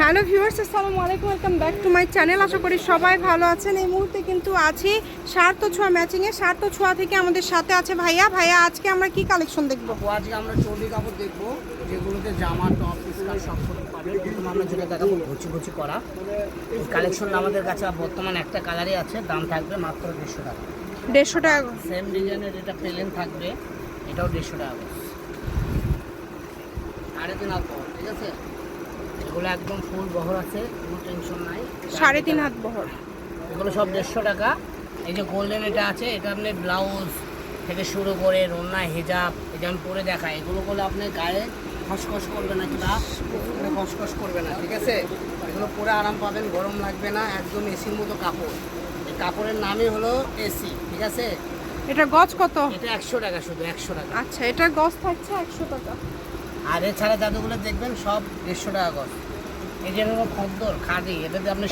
Hello viewers আসসালামু আলাইকুম welcome back to my channel. আশা করি সবাই ভালো আছেন। এই মুহূর্তে কিন্তু আছি সার্থ ছোঁয়া ম্যাচিংয়ে সার্থ ছোঁয়া থেকে আমাদের সাথে আছে ভাইয়া। ভাইয়া আজকে আমরা কি কালেকশন দেখব? আজকে আমরা চর্বি কাপড় দেখব যেগুলোতে জামা টপ স্কার্ট সব কিছু পাবে। প্রথমে আমরা যেটা দেখাবো ঘুচি ঘুচি করা। এই কালেকশন আমাদের কাছে বর্তমান একটা কালারই আছে। দাম থাকবে মাত্র দেড়শো টাকা। দেড়শো টাকা সেম ডিজাইনের এটা প্লেন থাকবে। এটাও দেড়শো টাকা হাত বহর ঠিক আছে? এগুলো একদম ফুল বহর আছে কোনো টেনশন নাই। সাড়ে তিন হাত বহর। এগুলো সব দেড়শো টাকা। এই যে গোল্ডেন এটা আছে এটা আপনি ব্লাউজ থেকে শুরু করে রন্না হেজাব যেমন পরে দেখা এগুলো করলে আপনি গায়ে খসখস করবে না কিংবা খসখস করবে না ঠিক আছে? এগুলো পরে আরাম পাবেন গরম লাগবে না একদম এসির মতো কাপড়। এই কাপড়ের নামই হলো এসি ঠিক আছে? এটা গজ কত? এটা একশো টাকা শুধু একশো টাকা। আচ্ছা এটা গজ থাকছে একশো টাকা। আর এছাড়া যাদুগুলো দেখবেন সব দেড়শো টাকা গজ।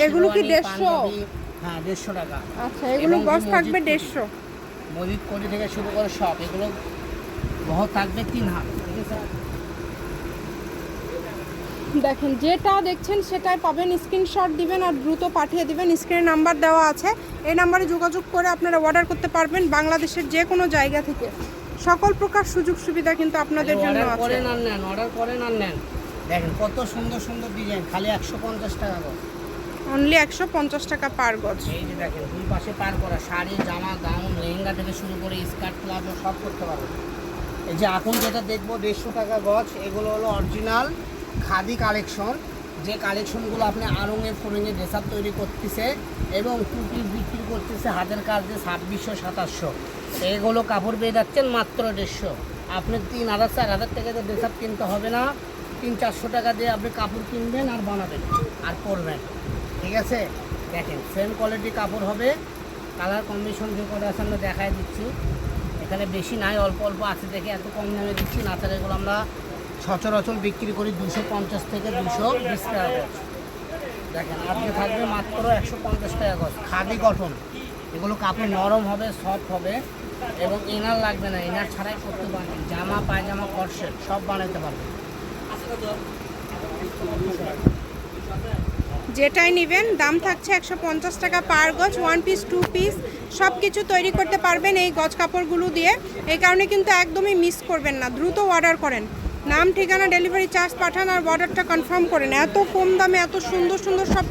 এগুলো কি শেরওয়ানি, 150? পাঞ্জাবি, হ্যাঁ দেড়শো টাকা। আচ্ছা এগুলো গজ থাকবে দেড়শো। মজিদ কোটি থেকে শুরু করে সব এগুলো থাকবে তিন হাত ঠিক আছে? দেখেন যেটা দেখছেন সেটাই পাবেন স্ক্রিনশট দিবেন আর দ্রুত পাঠিয়ে দিবেন। স্ক্রিনে নাম্বার দেওয়া আছে। এই নাম্বারে যোগাযোগ করে আপনারা অর্ডার করতে পারবেন বাংলাদেশের যে কোনো জায়গা থেকে। সকল প্রকার সুযোগ সুবিধা কিন্তু আপনাদের জন্য অর্ডার করেন আর নেন অর্ডার করেন আর নেন। দেখেন কত সুন্দর সুন্দর ডিজাইন খালি একশো পঞ্চাশ টাকা করে অনলি একশো পঞ্চাশ টাকা পার গজ। এই যে দেখেন দুই পাশে পার করা শাড়ি জামা গাউন লেহেঙ্গা থেকে শুরু করে স্কার্ট প্লাজো সব করতে পারবেন। এই যে এখন যেটা দেখব দেড়শো টাকা গজ এগুলো হলো অরিজিনাল খাদি কালেকশন যে কালেকশনগুলো আপনি আরঙে ফোরঙে ড্রেস তৈরি করতেছে এবং টুপি বিক্রি করতেছে হাতের কাজ দিয়ে ছাব্বিশশো সাতাশশো। এগুলো কাপড় পেয়ে যাচ্ছেন মাত্র দেড়শো। আপনি তিন হাজার চার হাজার টাকা দিয়ে ড্রেস কিনতে হবে না। তিন, চারশো টাকা দিয়ে আপনি কাপড় কিনবেন আর বানাবেন আর পরবেন। ঠিক আছে? দেখেন সেম কোয়ালিটি কাপড় হবে। কালার কম্বিনেশন যে করে আছে আমরা দেখাই দিচ্ছি। এখানে বেশি নাই, অল্প অল্প আছে দেখে এত কম দামে দিচ্ছি। না তাহলে এগুলো আমরা সচরাচর বিক্রি করি দুশো পঞ্চাশ থেকে দুশো বিশ টাকা গজ। দেখেন, আজকে থাকবে মাত্র একশো পঞ্চাশ টাকা গজ। খাদি গঠন। এগুলো কাপড় নরম হবে সফট হবে এবং ইনার লাগবে না। ইনার ছাড়াই করতে পারবেন। জামা, পায়জামা কটসেট সব বানাতে পারবেন। যেটাই নেবেন, দাম থাকছে একশো পঞ্চাশ টাকা পার গজ ওয়ান পিস টু পিস সব কিছু তৈরি করতে পারবেন এই গজ কাপড়গুলো দিয়ে। এই কারণে কিন্তু একদমই মিস করবেন না, দ্রুত অর্ডার করেন। নাম ঠিকানা ডেলিভারি চার্জ পাঠান আর অর্ডারটা কনফার্ম করেন এত কম দামে এত সুন্দর সুন্দর সব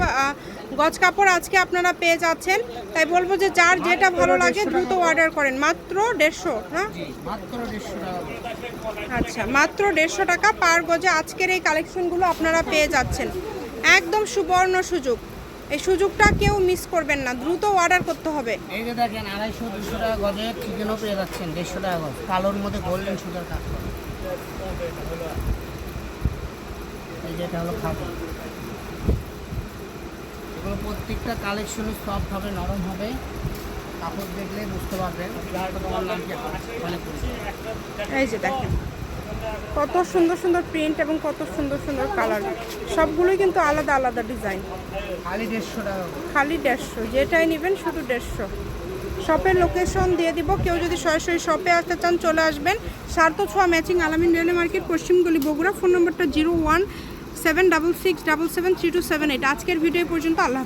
গজ কাপড় আজকে আপনারা পেয়ে যাচ্ছেন। তাই বলব যে যার যেটা ভালো লাগে দ্রুত অর্ডার করেন। মাত্র দেড়শো হ্যাঁ। আচ্ছা মাত্র দেড়শো টাকা পার গজে আজকের এই কালেকশনগুলো আপনারা পেয়ে যাচ্ছেন। একদম সুবর্ণ সুযোগ। এই সুযোগটা কেউ মিস করবেন না। দ্রুত অর্ডার করতে হবে। এই যে দেখেন আড়াইশো দুশো টাকা গজে চিকেনও পেয়ে যাচ্ছেন। দেড়শো টাকা গজ। কালোর মধ্যে গোল্ডেন সুতার কাজ। এই যেটা হলো খাবার। এগুলো প্রত্যেকটা কালেকশনই সফট হবে নরম হবে। কাপড় দেখলে বুঝতে পারবেন। এই যে দেখেন কত সুন্দর সুন্দর প্রিন্ট এবং কত সুন্দর সুন্দর কালার সবগুলোই কিন্তু আলাদা আলাদা ডিজাইন খালি দেড়শো টাকা। খালি দেড়শো যেটাই নেবেন শুধু দেড়শো। শপের লোকেশন দিয়ে দিব। কেউ যদি সরাসরি শপে আসতে চান, চলে আসবেন। সার্থ ছোয়া ম্যাচিং আলামিন রেলওয়ে মার্কেট পশ্চিমগুলি বগুড়া। ফোন নম্বরটা zero one seven double six double seven three two seven eight আজকের ভিডিও পর্যন্ত, আল্লাহ